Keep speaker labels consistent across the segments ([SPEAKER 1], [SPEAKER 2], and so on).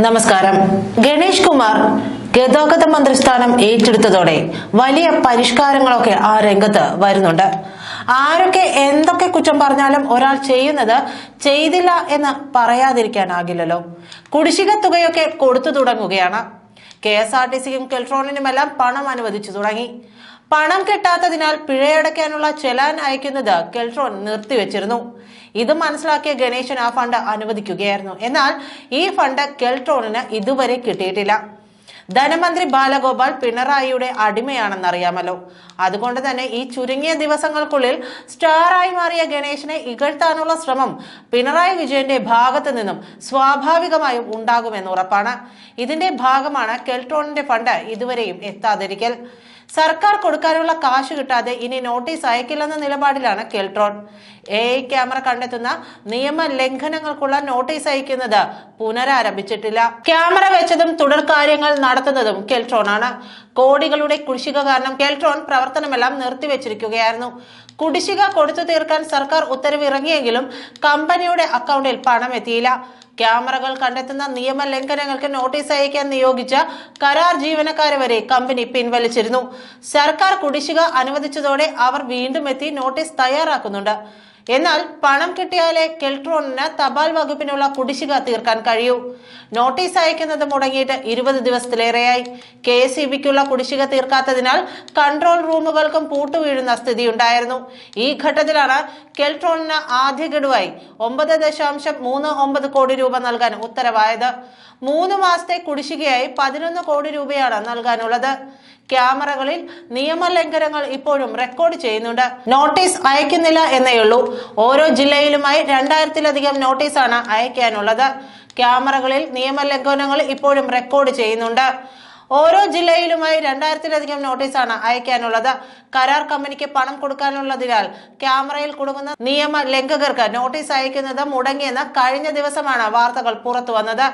[SPEAKER 1] നമസ്കാരം. ഗണേഷ് കുമാർ ഗതാഗത മന്ത്രിസ്ഥാനം ഏറ്റെടുത്തതോടെ വലിയ പരിഷ്കാരങ്ങളൊക്കെ ആ രംഗത്ത് വരുന്നുണ്ട്. ആരൊക്കെ എന്തൊക്കെ കുറ്റം പറഞ്ഞാലും ഒരാൾ ചെയ്യുന്നത് ചെയ്തില്ല എന്ന് പറയാതിരിക്കാനാകില്ലല്ലോ. കുടിശ്ശിക തുകയൊക്കെ കൊടുത്തു തുടങ്ങുകയാണ്. കെ എസ് ആർ ടി സിക്കും കെൽട്രോണിനുമെല്ലാം പണം അനുവദിച്ചു തുടങ്ങി. പണം കിട്ടാത്തതിനാൽ പിഴയടയ്ക്കാനുള്ള ചെലാൻ അയക്കുന്നത് കെൽട്രോൺ നിർത്തിവെച്ചിരുന്നു. ഇത് മനസ്സിലാക്കിയ ഗണേശൻ ആ ഫണ്ട് അനുവദിക്കുകയായിരുന്നു. എന്നാൽ ഈ ഫണ്ട് കെൽട്രോണിന് ഇതുവരെ കിട്ടിയിട്ടില്ല. ധനമന്ത്രി ബാലഗോപാൽ പിണറായിയുടെ അടിമയാണെന്നറിയാമല്ലോ. അതുകൊണ്ട് തന്നെ ഈ ചുരുങ്ങിയ ദിവസങ്ങൾക്കുള്ളിൽ സ്റ്റാറായി മാറിയ ഗണേശനെ ഇകഴ്ത്താനുള്ള ശ്രമം പിണറായി വിജയന്റെ ഭാഗത്തു നിന്നും സ്വാഭാവികമായും ഉണ്ടാകുമെന്ന് ഉറപ്പാണ്. ഇതിന്റെ ഭാഗമാണ് കെൽട്രോണിന്റെ ഫണ്ട് ഇതുവരെയും എത്താതിരിക്കൽ. സർക്കാർ കൊടുക്കാനുള്ള കാശ് കിട്ടാതെ ഇനി നോട്ടീസ് അയക്കില്ലെന്ന നിലപാടിലാണ് കെൽട്രോൺ. എ ഐ ക്യാമറ കണ്ടെത്തുന്ന നിയമ ലംഘനങ്ങൾക്കുള്ള നോട്ടീസ് അയക്കുന്നത് പുനരാരംഭിച്ചിട്ടില്ല. ക്യാമറ വെച്ചതും തുടർ കാര്യങ്ങൾ നടത്തുന്നതും കെൽട്രോൺ ആണ് കോടികളുടെ കുടിശ്ശിക കാരണം കെൽട്രോൺ പ്രവർത്തനമെല്ലാം നിർത്തിവെച്ചിരിക്കുകയായിരുന്നു. കുടിശ്ശിക കൊടുത്തു തീർക്കാൻ സർക്കാർ ഉത്തരവിറങ്ങിയെങ്കിലും കമ്പനിയുടെ അക്കൗണ്ടിൽ പണം എത്തിയില്ല. ക്യാമറകൾ കണ്ടെത്തുന്ന നിയമ ലംഘനങ്ങൾക്ക് നോട്ടീസ് അയക്കാൻ നിയോഗിച്ച കരാർ ജീവനക്കാരെ വരെ കമ്പനി പിൻവലിച്ചിരുന്നു. സർക്കാർ കുടിശ്ശിക അനുവദിച്ചതോടെ അവർ വീണ്ടും എത്തി നോട്ടീസ് തയ്യാറാക്കുന്നുണ്ട്. എന്നാൽ പണം കിട്ടിയാലേ കെൽട്രോണിന് തപാൽ വകുപ്പിനുള്ള കുടിശ്ശിക തീർക്കാൻ കഴിയൂ. നോട്ടീസ് അയക്കുന്നത് മുടങ്ങിയിട്ട് ഇരുപത് ദിവസത്തിലേറെയായി. കെ എസ് ഇ ബിക്കുള്ള കുടിശ്ശിക തീർക്കാത്തതിനാൽ കൺട്രോൾ റൂമുകൾക്കും പൂട്ടുവീഴുന്ന സ്ഥിതിയുണ്ടായിരുന്നു. ഈ ഘട്ടത്തിലാണ് കെൽട്രോണിന് ആദ്യ ഗഡുവായി ഒമ്പത് ദശാംശം മൂന്ന് ഒമ്പത് കോടി രൂപ നൽകാൻ ഉത്തരവായത്. മൂന്ന് മാസത്തെ കുടിശ്ശികയായി പതിനൊന്ന് കോടി രൂപയാണ് നൽകാനുള്ളത്. ക്യാമറകളിൽ നിയമലംഘനങ്ങൾ ഇപ്പോഴും റെക്കോർഡ് ചെയ്യുന്നുണ്ട്. നോട്ടീസ് അയക്കുന്നില്ല എന്നേയുള്ളൂ ഓരോ ജില്ലയിലുമായി രണ്ടായിരത്തിലധികം നോട്ടീസാണ് അയക്കാനുള്ളത്. ക്യാമറകളിൽ നിയമലംഘനങ്ങൾ ഇപ്പോഴും റെക്കോർഡ് ചെയ്യുന്നുണ്ട്. ഓരോ ജില്ലയിലുമായി രണ്ടായിരത്തിലധികം നോട്ടീസാണ് അയക്കാനുള്ളത്. കരാർ കമ്പനിക്ക് പണം കൊടുക്കാനുള്ളതിനാൽ ക്യാമറയിൽ കുടുങ്ങുന്ന നിയമ ലംഘകർക്ക് നോട്ടീസ് അയക്കുന്നത് മുടങ്ങിയെന്ന് കഴിഞ്ഞ ദിവസമാണ് വാർത്തകൾ പുറത്തു വന്നത്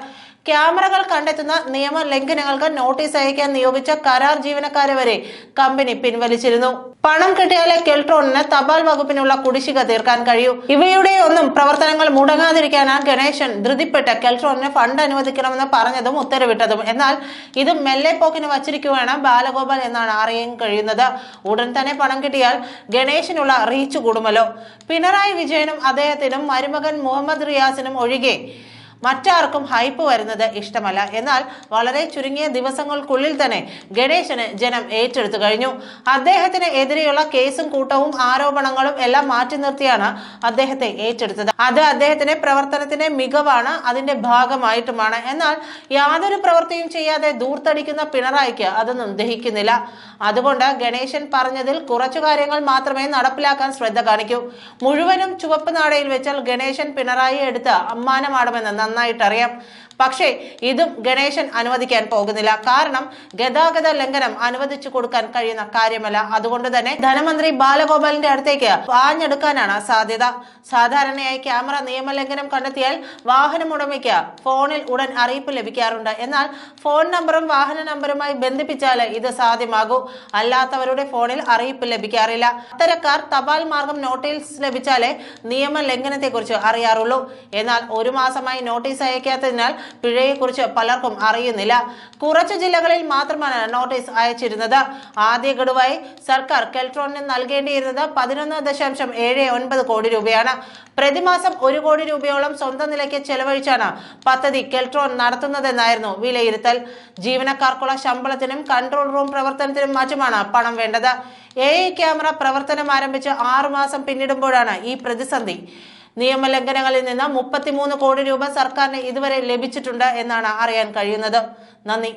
[SPEAKER 1] ക്യാമറകൾ കണ്ടെത്തുന്ന നിയമ ലംഘനങ്ങൾക്ക് നോട്ടീസ് അയക്കാൻ നിയോഗിച്ച കരാർ ജീവനക്കാരെ വരെ കമ്പനി പിൻവലിച്ചിരുന്നു. പണം കിട്ടിയാലേ കെൽട്രോണിന് തപാൽ വകുപ്പിനുള്ള കുടിശ്ശിക തീർക്കാൻ കഴിയൂ. ഇവയുടെ ഒന്നും പ്രവർത്തനങ്ങൾ മുടങ്ങാതിരിക്കാനാണ് ഗണേശൻ ധൃതിപ്പെട്ട് കെൽട്രോണിന് ഫണ്ട് അനുവദിക്കണമെന്ന് പറഞ്ഞതും ഉത്തരവിട്ടതും. എന്നാൽ ഇത് മെല്ലെ പോക്കിന് വച്ചിരിക്കുകയാണ് ബാലഗോപാൽ എന്നാണ് അറിയാൻ കഴിയുന്നത്. ഉടൻ തന്നെ പണം കിട്ടിയാൽ ഗണേശനുള്ള റീച്ച് കൂടുമല്ലോ. പിണറായി വിജയനും അദ്ദേഹത്തിനും മരുമകൻ മുഹമ്മദ് റിയാസിനും ഒഴികെ മറ്റാർക്കും ഹൈപ്പ് വരുന്നത് ഇഷ്ടമല്ല. എന്നാൽ വളരെ ചുരുങ്ങിയ ദിവസങ്ങൾക്കുള്ളിൽ തന്നെ ഗണേശന് ജനം ഏറ്റെടുത്തു കഴിഞ്ഞു. അദ്ദേഹത്തിന് എതിരെയുള്ള കേസും കൂട്ടവും ആരോപണങ്ങളും എല്ലാം മാറ്റി നിർത്തിയാണ് അദ്ദേഹത്തെ ഏറ്റെടുത്തത്. അത് അദ്ദേഹത്തിന്റെ പ്രവർത്തനത്തിന്റെ മികവാണ് അതിന്റെ ഭാഗമായിട്ടുമാണ്. എന്നാൽ യാതൊരു പ്രവൃത്തിയും ചെയ്യാതെ ദൂർത്തടിക്കുന്ന പിണറായിക്ക് അതൊന്നും ദഹിക്കുന്നില്ല. അതുകൊണ്ട് ഗണേശൻ പറഞ്ഞതിൽ കുറച്ചു കാര്യങ്ങൾ മാത്രമേ നടപ്പിലാക്കാൻ ശ്രദ്ധ കാണിക്കൂ. മുഴുവനും ചുവപ്പ് നാടയിൽ വെച്ചാൽ ഗണേശൻ പിണറായി എടുത്ത് അമ്മാനമാടുമെന്ന് നന്നായിട്ടറിയാം. പക്ഷേ ഇതും ഗണേശൻ അനുവദിക്കാൻ പോകുന്നില്ല. കാരണം ഗതാഗത ലംഘനം അനുവദിച്ചു കൊടുക്കാൻ കഴിയുന്ന കാര്യമല്ല. അതുകൊണ്ട് തന്നെ ധനമന്ത്രി ബാലഗോപാലിന്റെ അടുത്തേക്ക് ആഞ്ഞെടുക്കാനാണ് സാധ്യത. സാധാരണയായി ക്യാമറ നിയമലംഘനം കണ്ടെത്തിയാൽ വാഹനം ഉടമയ്ക്ക് ഫോണിൽ ഉടൻ അറിയിപ്പ് ലഭിക്കാറുണ്ട്. എന്നാൽ ഫോൺ നമ്പറും വാഹന നമ്പറുമായി ബന്ധിപ്പിച്ചാൽ ഇത് സാധ്യമാകൂ. അല്ലാത്തവരുടെ ഫോണിൽ അറിയിപ്പ് ലഭിക്കാറില്ല. അത്തരക്കാർ തപാൽ മാർഗം നോട്ടീസ് ലഭിച്ചാലേ നിയമ ലംഘനത്തെക്കുറിച്ച് അറിയാറുള്ളൂ. എന്നാൽ ഒരു മാസമായി നോട്ടീസ് അയക്കാത്തതിനാൽ പിഴയെക്കുറിച്ച് പലർക്കും അറിയുന്നില്ല. കുറച്ച് ജില്ലകളിൽ മാത്രമാണ് നോട്ടീസ് അയച്ചിരുന്നത്. ആദ്യ ഗഡുവായി സർക്കാർ കെൽട്രോണിന് നൽകേണ്ടിയിരുന്നത് പതിനൊന്ന് ദശാംശം ഏഴ് ഒൻപത് കോടി രൂപയാണ്. പ്രതിമാസം ഒരു കോടി രൂപയോളം സ്വന്തം നിലയ്ക്ക് ചെലവഴിച്ചാണ് പദ്ധതി കെൽട്രോൺ നടത്തുന്നതെന്നായിരുന്നു വിലയിരുത്തൽ. ജീവനക്കാർക്കുള്ള ശമ്പളത്തിനും കൺട്രോൾ റൂം പ്രവർത്തനത്തിനും മറ്റുമാണ് പണം വേണ്ടത്. എ ക്യാമറ പ്രവർത്തനം ആരംഭിച്ച് ആറുമാസം പിന്നിടുമ്പോഴാണ് ഈ പ്രതിസന്ധി. നിയമലംഘനങ്ങളിൽ നിന്ന് മുപ്പത്തിമൂന്ന് കോടി രൂപ സർക്കാരിന് ഇതുവരെ ലഭിച്ചിട്ടുണ്ട് എന്നാണ് അറിയാൻ കഴിയുന്നത്. നന്ദി.